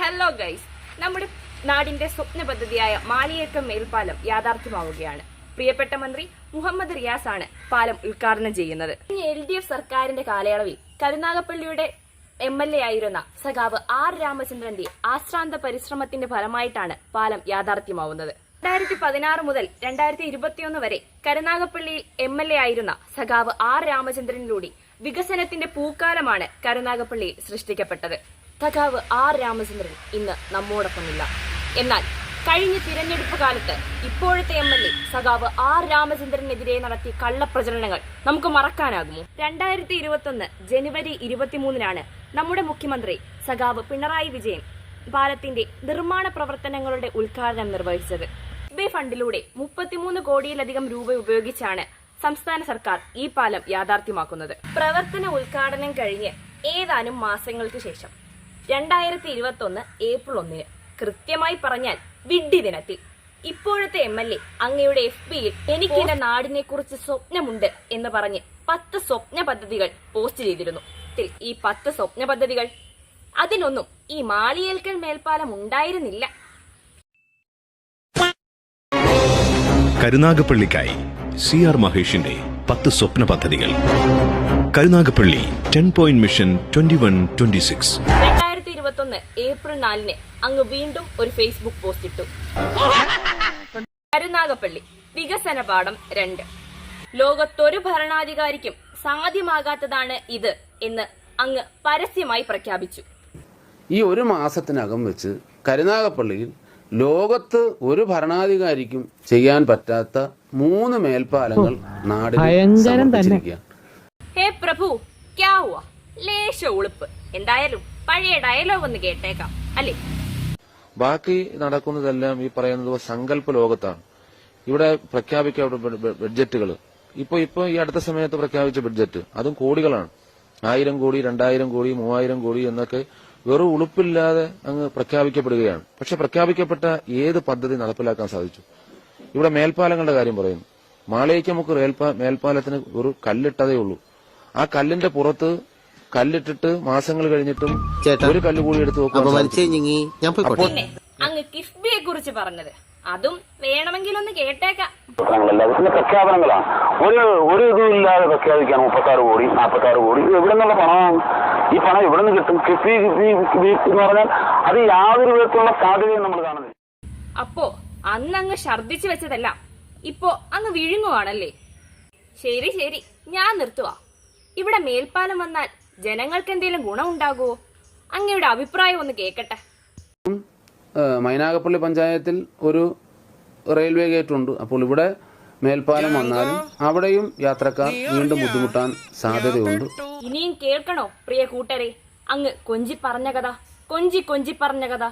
Hello guys നമ്മുടെ നാടിന്റെ സ്വപ്ന പദ്ധതിയായ മാലിയേക്കം മേൽപ്പാലം യാഥാർത്ഥ്യമാവുകയാണ്. പ്രിയപ്പെട്ട മന്ത്രി മുഹമ്മദ് റിയാസ് ആണ് പാലം ഉദ്ഘാടനം ചെയ്യുന്നത്. എൽ ഡി എഫ് സർക്കാരിന്റെ കാലയളവിൽ കരുനാഗപ്പള്ളിയുടെ എം എൽ എ ആയിരുന്ന സഖാവ് ആർ രാമചന്ദ്രന്റെ ആശ്രാന്ത പരിശ്രമത്തിന്റെ ഫലമായിട്ടാണ് പാലം യാഥാർത്ഥ്യമാവുന്നത്. രണ്ടായിരത്തി പതിനാറ് മുതൽ രണ്ടായിരത്തി ഇരുപത്തിയൊന്ന് വരെ കരുനാഗപ്പള്ളിയിൽ എം എൽ എ ആയിരുന്ന സഖാവ് ആർ രാമചന്ദ്രനിലൂടെ വികസനത്തിന്റെ പൂക്കാലമാണ് കരുനാഗപ്പള്ളിയിൽ സൃഷ്ടിക്കപ്പെട്ടത്. സഖാവ് ആർ രാമചന്ദ്രൻ ഇന്ന് നമ്മോടൊപ്പമില്ല. എന്നാൽ കഴിഞ്ഞ തിരഞ്ഞെടുപ്പ് കാലത്ത് ഇപ്പോഴത്തെ എം എൽ എ സഖാവ് ആർ രാമചന്ദ്രനെതിരെ നടത്തിയ കള്ളപ്രചരണങ്ങൾ നമുക്ക് മറക്കാനാകുമോ? രണ്ടായിരത്തി ഇരുപത്തൊന്ന് ജനുവരി ഇരുപത്തിമൂന്നിനാണ് നമ്മുടെ മുഖ്യമന്ത്രി സഖാവ് പിണറായി വിജയൻ പാലത്തിന്റെ നിർമ്മാണ പ്രവർത്തനങ്ങളുടെ ഉദ്ഘാടനം നിർവഹിച്ചത്. ബി ഫണ്ടിലൂടെ മുപ്പത്തിമൂന്ന് കോടിയിലധികം രൂപ ഉപയോഗിച്ചാണ് സംസ്ഥാന സർക്കാർ ഈ പാലം യാഥാർത്ഥ്യമാക്കുന്നത്. പ്രവർത്തന ഉദ്ഘാടനം കഴിഞ്ഞ് ഏതാനും മാസങ്ങൾക്ക് ശേഷം രണ്ടായിരത്തി ഇരുപത്തി ഒന്ന്. ഏപ്രിൽ ഒന്നിന് കൃത്യമായി പറഞ്ഞാൽ വിഡ്ഢി ദിനത്തിൽ. ഇപ്പോഴത്തെ എം എൽ എ അങ്ങയുടെ എഫ് ബിയിൽ എനിക്ക് എന്റെ നാടിനെ കുറിച്ച് സ്വപ്നമുണ്ട് എന്ന് പറഞ്ഞ് പത്ത് സ്വപ്ന പദ്ധതികൾ പോസ്റ്റ് ചെയ്തിരുന്നു. ഈ പത്ത് സ്വപ്ന പദ്ധതികൾ അതിനൊന്നും ഈ മാളിയേൽക്കൽ മേൽപ്പാലം ഉണ്ടായിരുന്നില്ല. കരുനാഗപ്പള്ളിക്കായി സി ആർ മഹേഷിന്റെ പത്ത് സ്വപ്ന പദ്ധതികൾ. Karunagappally ten point mission twenty one twenty six. രണ്ടായിരത്തി ഇരുപത്തി ഒന്ന് ഏപ്രിൽ നാലിന് അങ്ങ് വീണ്ടും ഒരു ഫേസ്ബുക്ക് പോസ്റ്റ് ഇട്ടു. കരുനാഗപ്പള്ളി വികസന പാഠം രണ്ട്. ലോകത്തൊരു ഭരണാധികാരിക്കും സാധ്യമാകാത്തതാണ് ഇത് എന്ന് അങ്ങ് പരസ്യമായി പ്രഖ്യാപിച്ചു. ഈ ഒരു മാസത്തിനകം വെച്ച് കരുനാഗപ്പള്ളിയിൽ ലോകത്ത് ഒരു ഭരണാധികാരിക്കും ചെയ്യാൻ പറ്റാത്ത മൂന്ന് മേൽപ്പാലങ്ങൾ നാടിന് ഹേ പ്രഭു ക്യാ ലേശ ഉളുപ്പ്. എന്തായാലും പഴയ ഡയലോഗ് ഒന്ന് കേട്ടേക്കാം. അല്ലേ? ബാക്കി നടക്കുന്നതെല്ലാം ഈ പറയുന്നത് സങ്കല്പ ലോകത്താണ്. ഇവിടെ പ്രഖ്യാപിക്കപ്പെട്ട ബഡ്ജറ്റുകൾ ഇപ്പൊ ഇപ്പൊ ഈ അടുത്ത സമയത്ത് പ്രഖ്യാപിച്ച ബഡ്ജറ്റ് അതും കോടികളാണ്. ആയിരം കോടി രണ്ടായിരം കോടി മൂവായിരം കോടി എന്നൊക്കെ വെറും ഉളുപ്പില്ലാതെ അങ്ങ് പ്രഖ്യാപിക്കപ്പെടുകയാണ്. പക്ഷെ പ്രഖ്യാപിക്കപ്പെട്ട ഏത് പദ്ധതി നടപ്പിലാക്കാൻ സാധിച്ചു? ഇവിടെ മേൽപ്പാലങ്ങളുടെ കാര്യം പറയുന്നു. മാളേക്ക് നമുക്ക് മേൽപ്പാലത്തിന് ഒരു കല്ലിട്ടതേ ഉള്ളൂ. ആ കല്ലിന്റെ പുറത്ത് കല്ലിട്ടിട്ട് മാസങ്ങൾ കഴിഞ്ഞിട്ടും ഒരു കല്ല് കൂടി എടുത്ത്. വലിച്ചെഞ്ഞി ഞാൻ പോയിക്കോട്ടെ അങ്ങ് കിഫ്ബിയെ കുറിച്ച് പറഞ്ഞത്. അതും വേണമെങ്കിൽ ഒന്ന് കേട്ടേക്കാം പ്രഖ്യാപനങ്ങളാ. പ്രഖ്യാപനങ്ങളാണ് ഒരു ഒരു ഇതും ഇല്ലാതെ പ്രഖ്യാപിക്കാൻ മുപ്പത്താറ് കോടി നാൽപ്പത്താറ് കോടി എവിടെ നിന്നുള്ള പണമാണ്? ഈ പണം എവിടെ നിന്ന് കിട്ടും? കിഫ്ബി കിഫ്ബി കിഫ്ബി എന്ന് പറഞ്ഞാൽ അത് യാതൊരു വിധത്തിലുള്ള സാധ്യതയും നമ്മൾ കാണുന്നത് അപ്പോ അന്ന് അങ്ങ് ഛർദിച്ചു വെച്ചതല്ല ഇപ്പോ അങ്ങ് വിഴുങ്ങുവാണല്ലേ? ശരി ശരി. ഞാൻ നിർത്തുവാ. ഇവിടെ മേൽപ്പാലം വന്നാൽ ജനങ്ങൾക്ക് എന്തെങ്കിലും ഗുണമുണ്ടാകുമോ അങ്ങയുടെ അഭിപ്രായം ഒന്ന് കേക്കട്ടെ. ഏഹ് മൈനാഗപ്പള്ളി പഞ്ചായത്തിൽ ഒരു റെയിൽവേ ഗേറ്റ് ഉണ്ട് അപ്പോൾ ഇവിടെ മേൽപ്പാലം വന്നാലും അവിടെയും യാത്രക്കാർ വീണ്ടും ബുദ്ധിമുട്ടാൻ സാധ്യതയുണ്ട്. ഇനിയും കേൾക്കണോ പ്രിയ കൂട്ടരെ? അങ്ങ് കൊഞ്ചി പറഞ്ഞ കഥ കൊഞ്ചി കൊഞ്ചി പറഞ്ഞ കഥ.